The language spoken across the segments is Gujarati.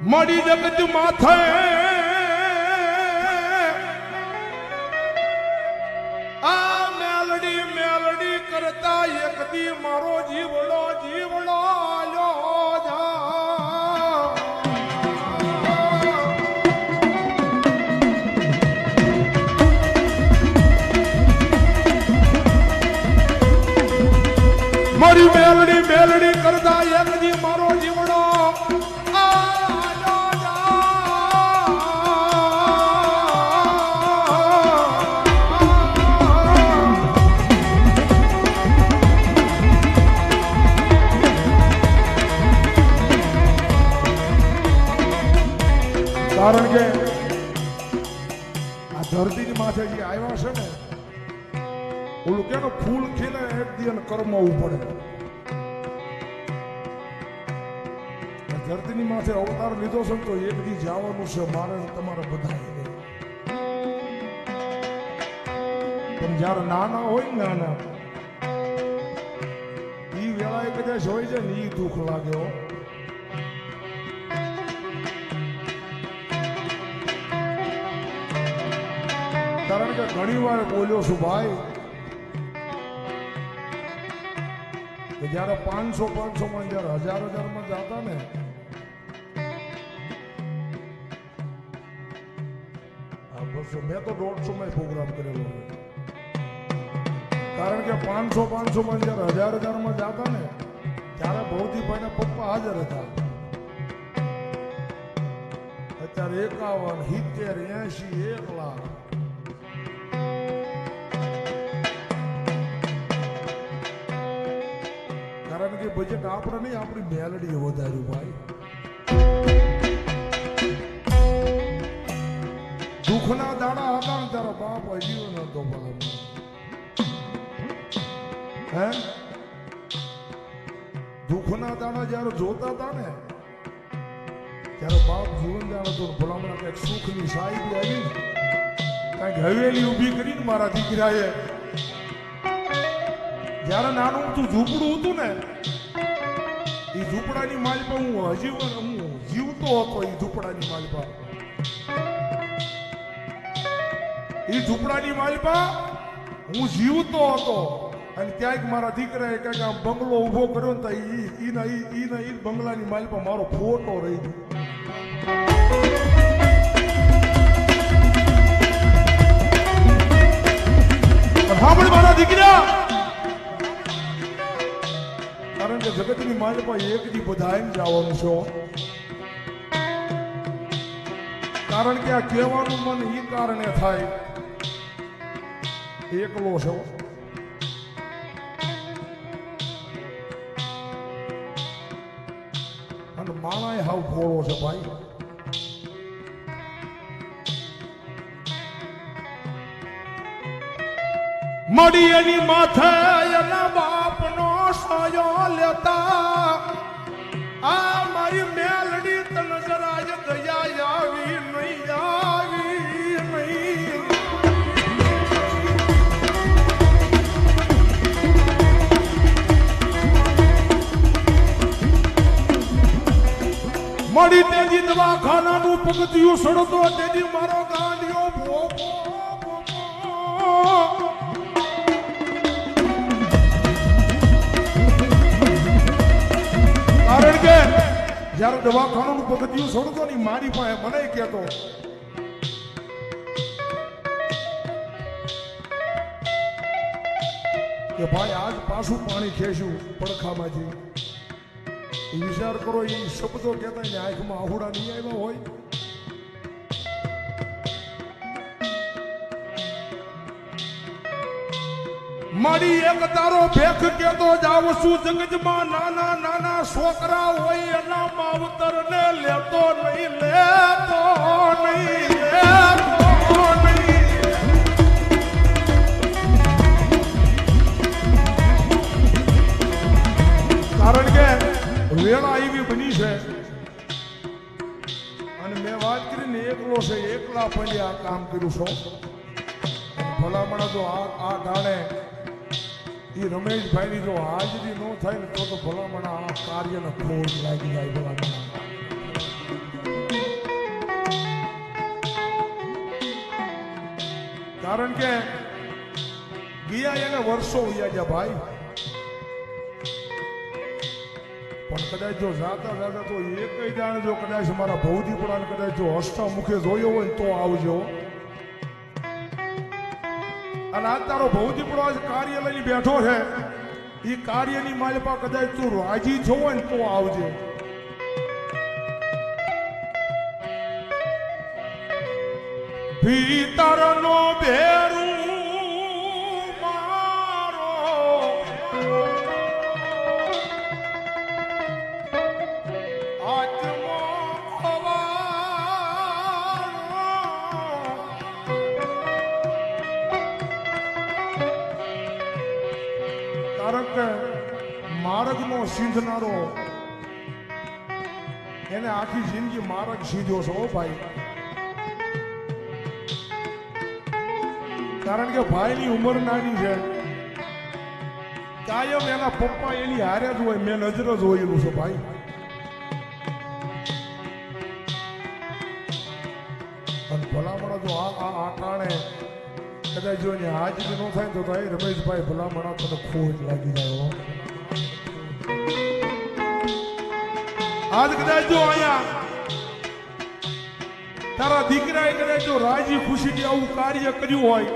મળી જગત માથે. આ મેલડી મેલડી કરતા એક દી મારો જીવડો જીવડો લ્યો જા. મારી મેલડી મેલડી કરતા એક ધરતીની માથે જે આવ્યા છે ને, ઓલું કે ફૂલ ખીલે એક દી અને કરમવું પડે ધરતીની માથે અવતાર લીધો છે તો એક દી જવાનું છે, મારે તમારે બધા પણ જ્યારે નાના હોય નાના, ઈ વેળાએ કદાચ હોય છે ને, ઈ દુઃખ લાગે કારણ કે ઘણી વાર બોલ્યો છું, ભાઈ, કે પાંચસો પાંચસો માં જયારે હજાર હજારમાં જતા ને મેં તો દોઢસો માં પ્રોગ્રામ કરેલો કારણ કે પાંચસો પાંચસો માં જયારે હજાર હજારમાં જતા ને, ત્યારે ભૌતિકભાઈ ના પપ્પા હાજર હતા. અત્યારે એકાવન, સિત્તેર એસી એક લાખ. કે બજેટ આપણે નહીં આપણી મેલડી વધાર્યું ભાઈ. દુઃખના દાડા હતા ને તારા બાપ હજી નતો હે? દુઃખના દાડા જ્યારે જોતા હતા ને, ત્યારે બાપ જીવન જાણે તો ભલામણા કંઈક સુખની સાહેબી આવી કંઈક હવેલી ઊભી કરીને મારા દીકરાએ, જ્યારે નાનું તું ઝૂંપડું હતું ને એ ઝૂંપડાની માલિપા હું હજી હું જીવતો હતો એ ઝૂંપડાની માલિપા. એ ઝૂંપડાની માલિપા હું જીવતો હતો. અને ક્યાંક મારા દીકરાએ ક્યાંક આમ બંગલો ઊભો કર્યો ને ઈના ઈના, ઈ બંગલાની માલિપા મારો ફોટો રહી ગયો. સાંભળ મારા દીકરા કે જગતની માલિપા એક દી બધાઈને જવાનું છે. કારણ કે આ કહેવાનું મન એ કારણે થાય. એકલો છો. અને માણાય હાવ ફોડો છે ભાઈ. મળી એની માથે એના લેતા આ મારી મેલડી તન જરા જ દયા આવી મળી તેજી દવાખાનાનું પગથિયું સડતો તેજી મારો ગાંડિયો જ્યારે દવાખાનાનું પગથિયું સડતો ની મારી પાસે મને કહેતો, કે ભાઈ, આજ પાછું પાણી ખેંચ્યું પડખામાંથી. વિચાર કરો એ શબ્દો કહેતા આંખમાં આહુડા નહીં આવ્યા હોય. મારી એક તારો ભેખ કેતો જાવ છું, જગજમાં નાના નાના છોકરા હોય એના માવતર ને લેતો નહીં લેતો નહીં લેતો નહીં. કારણ કે વેળા એવી બની છે. અને મેં વાત કરીને એકલો છે, એકલા પડી આ કામ કર્યું છો. ભલામણા જો આ આ ગાણે એ રમેશભાઈની જો હાજરી ન થાય ને તો તો ભલામણ આ કાર્યને ખોટ લાગી જાય ભલામણ. કારણ કે ગયા એને વર્ષો વયા ગયા ભાઈ. પણ કદાચ જો જાતા જાતા તો એક દાણ જો કદાચ મારા ભૌજી પણ કદાચ જો હસ્તા મુખે જોયો હોય તો આવજો. અને આજ તારો આજ કાર્ય લઈને બેઠો છે. એ કાર્યની માલપા કદાચ તું રાજી છો ને તો આવજે. ભીતરનો ભેરું કારણ કે માર્ગનો સીંધનારો. એને આખી જિંદગી માર્ગ સીધ્યો છે ઓ ભાઈ. કારણ કે ભાઈની ઉંમર નાની છે. કાયમ એના પપ્પા એની હારે જ હોય, મેં નજર જ હોયેલું છે ભાઈ. અને ભલામણ જો આ આ આ કારણે કદાચ જો આજ ન થાય તો એ રમેશભાઈ ભલામણ તને ખૂબ લાગી ગયો આજ કદાચ જો અહીંયા તારા દીકરાએ કદાચ જો રાજી ખુશીથી આવું કાર્ય કર્યું હોય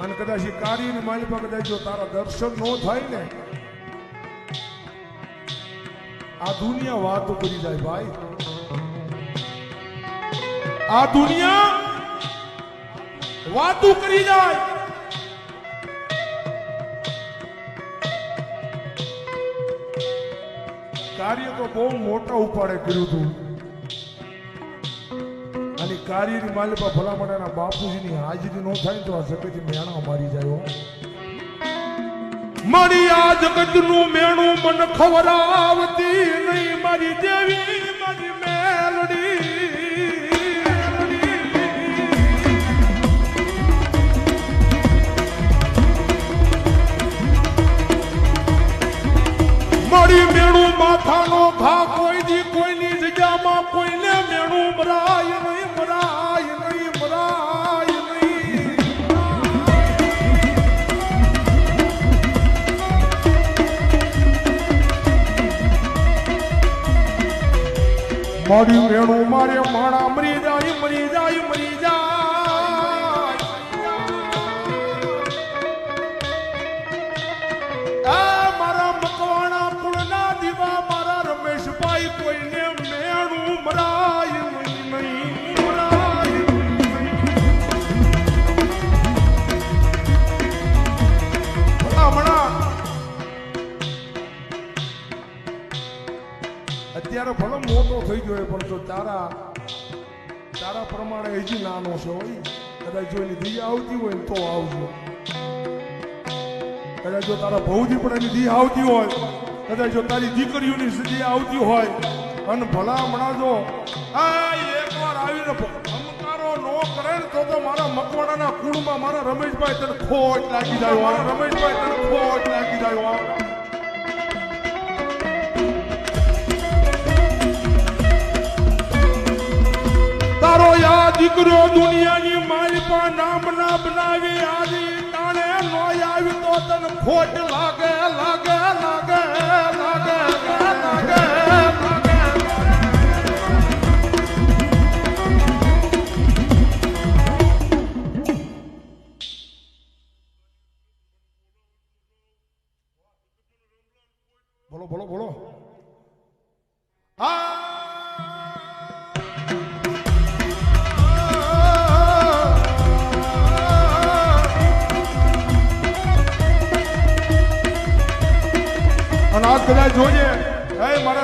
અને કદાચ એ કાર્યની માલિકા કદાચ જો તારા દર્શન ન થાય ને, આ દુનિયા વાતો કરી જાય ભાઈ. આ દુનિયા વાતો કરી જાય. કાર્ય તો બહુ મોટા ઉપાડે કર્યું હતું અને કાર્યની માલિકા એના બાપુજીની હાજરી ન થાય તો આ જગત મેણા મારી જાય મારી આ જગતનું મેણું મન ખવડાવતી નહીં. મારી દેવી મારી ઘા કોઈ દી કોઈની જગ્યામાં કોઈને મેળું ભરાય નહીં ભરાય નહીં ભરાય નહીં. મારી રેણું મારે માણા મરી જાય મરી જાય મરી જાય. અત્યારે ભલે મોટો થઈ ગયો પણ જો તારા તારા પ્રમાણે હજી નાનો છે હોય, કદાચ જો એની દી આવતી હોય તો આવજો. કદાચ જો તારા ભૌજી પણ એની દી આવતી હોય, કદાચ જો તારી દીકરીઓની સ્થિતિ આવતી હોય, અને ભલા હમણાં જો આ એકવાર આવીને અમકારો નો કરે તો તો મારા મકવાણાના કુળમાં મારા રમેશભાઈ તને ખોટ લાગી જાય રમેશભાઈ તને ખોટ લાગી જાય તારો યા દીકરો દુનિયાની માલિપા નામ ના બનાવી આવી તાણે નો આવી તો તને ખોટ લાગે લાગે લાગે લાગે. બોલો બોલો બોલો.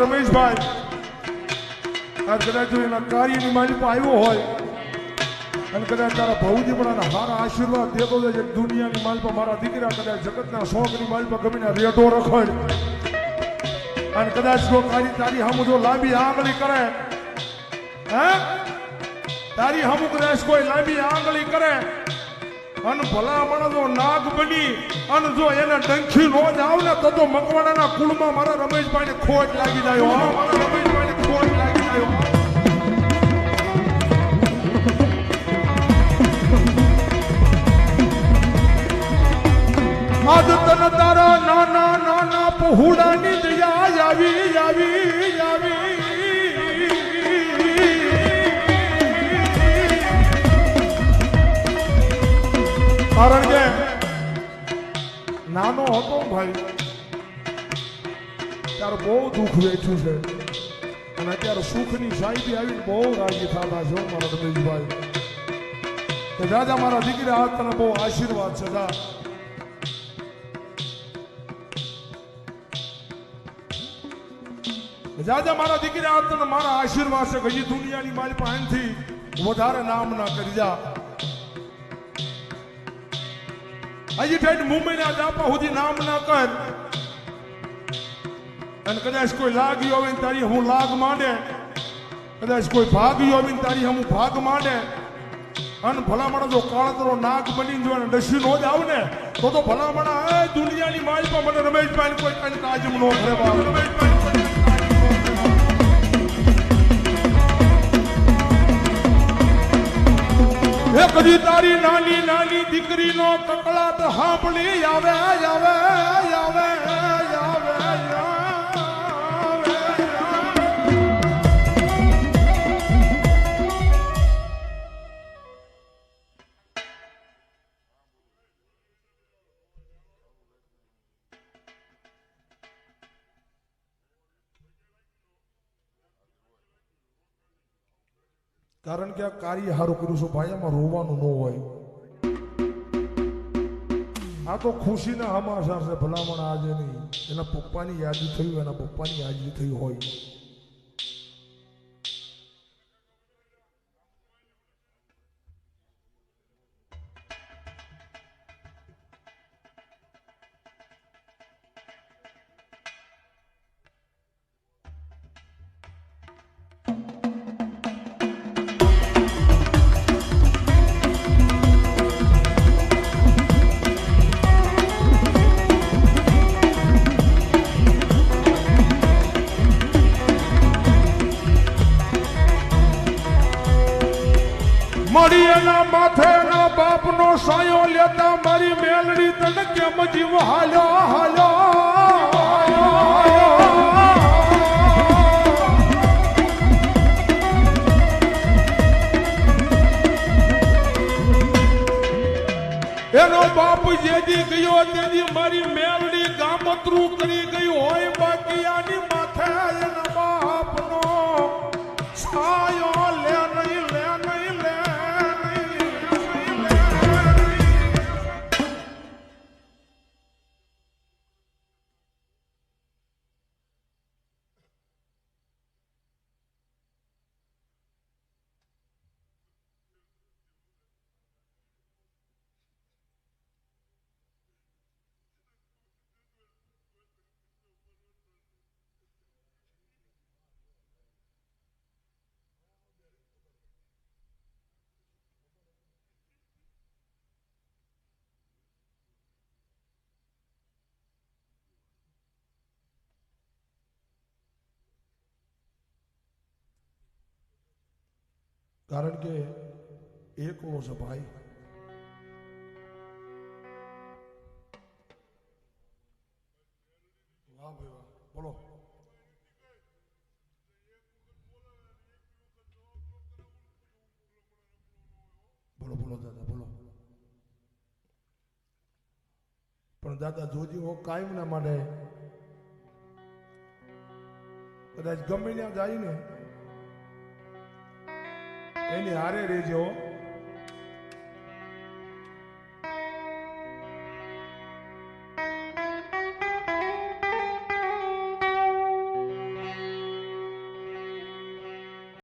રમેશભાઈ, આ કદાચ જો એના કાર્યની માલિક આવ્યો હોય અને કદાચ તારા ભૌજી પણ આના હારા આશીર્વાદ દેતો જાય દુનિયાની માલપા મારા દીકરા કદાચ જગતના શોખની માલપા ગમીને રેટો રખડ અને કદાચ જો તારી તારી હમ જો લાંબી આંગળી કરે, હે? તારી હમ કદાચ કોઈ લાંબી આંગળી કરે, અને ભલા માણસો નાગ બની અને જો એને ડંખી નો જ આવ ને તો મકવાડાના કુળમાં મારા રમેશભાઈને ખોટ લાગી જાય. મારા રમેશભાઈને ખોટ લાગી જાય. આજ તન તારા નાના નાના પહોડાની દયા આવી આવી આવી. કારણ કે નાનો હતો ભાઈ. ત્યારે બહુ દુઃખ વેઠ્યું છે. અને અત્યારે સુખની સાહિબી આવીને બહુ રાજી થતા છો મારા રમેશભાઈ. કે દાદા મારા દીકરા, આ તને બહુ આશીર્વાદ છે દા દાદા મારા દીકરા તને મારા આશીર્વાદ છે કે દુનિયાની મારી પાસેથી વધારે નામ ના કરી જા. હજી ઠેઠ મુંબઈના દાપા સુધી નામ ના કર. અને કદાચ કોઈ લાગ્યો હોય તારી હું લાગ માંડે. કદાચ કોઈ ભાગ્યો હોય તારી હું ભાગ માંડે. અને ભલામણા જો કાળતરો નાગ બની જો અને ડસી નો જ આવ ને, તો તો ભલામણા દુનિયાની માલપા મને રમેશભાઈ કોઈ કાજમ નો બાપ રમેશભાઈ એ કદી તારી નાની નાની દીકરીનો તો આવે આવે આવે આવે. કારણ કે આ કાર્ય સારું કર્યું છું ભાઈ એમાં રોવાનું ન હોય. આ તો ખુશીના હમાસા છે, ભલામણ આજે નહીં. એના પપ્પાની યાદી થયું, એના પપ્પાની યાદી થઈ હોય. જીવ હાલ્યો કારણ કે એકલો છે ભાઈ? બોલો. બોલો બોલો દાદા, બોલો. પણ દાદા, જોજી, હો કાયમ ના માટે કદાચ ગમે ત્યાં જાય ને એની હારે રહેજો.